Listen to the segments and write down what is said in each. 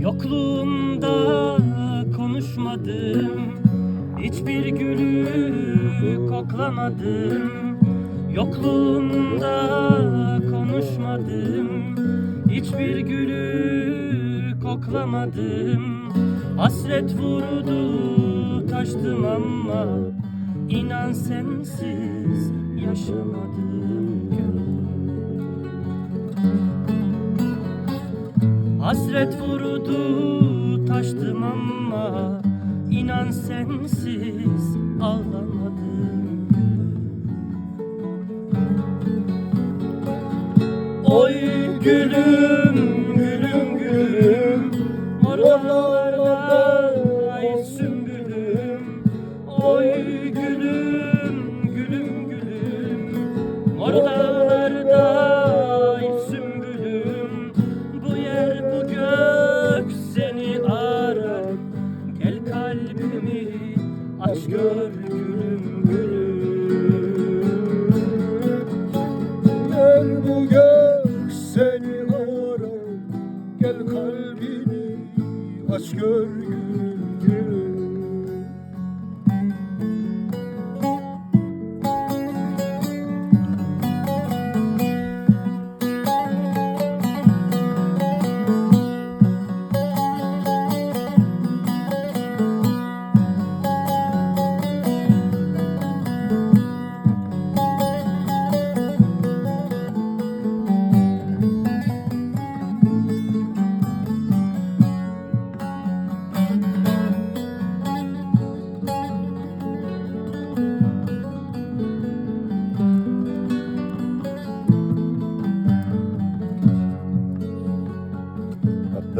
Yokluğumda konuşmadım Hiçbir gülü koklamadım. Yokluğumda konuşmadım Hiçbir gülü koklamadım. Hasret vurdu taştım ama inan sensiz yaşamadım Hasret vurdu taştım ama inan sensiz ağlamadım. Oy gülüm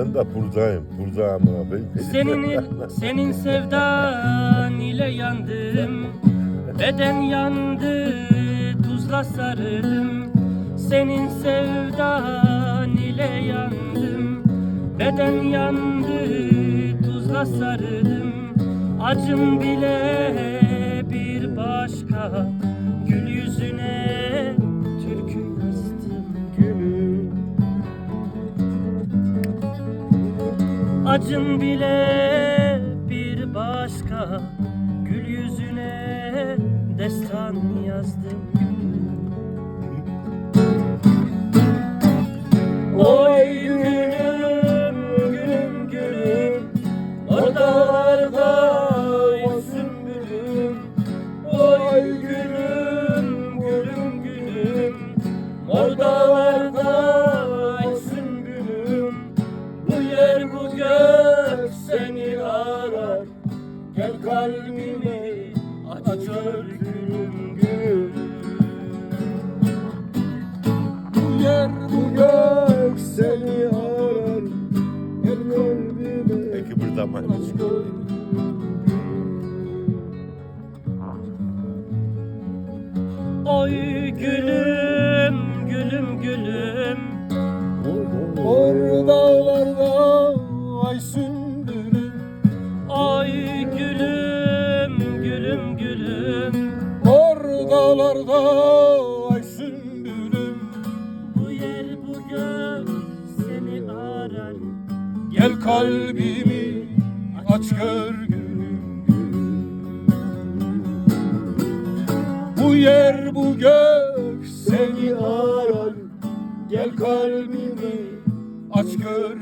Ben de buradayım. Buradayım abi. Senin senin sevdan ile yandım. Beden yandı tuzla sarıldım. Senin sevdan ile yandım. Beden yandı tuzla sarıldım. Acım bile bir başka Acın bile bir başka. Gül yüzüne destan yazdım Gel kalbimi aç gör gülüm gülüm Bu yer bu gök seni arar. Gel kalbine Peki buradan aç gör Oy gülüm gülüm gülüm. Or dağlarda ay sümbülüm ay sümbülüm Bu yer bu gök seni arar. Gel kalbimi aç gör gülüm. Gülüm Bu yer bu gök seni arar. Gel kalbimi aç gör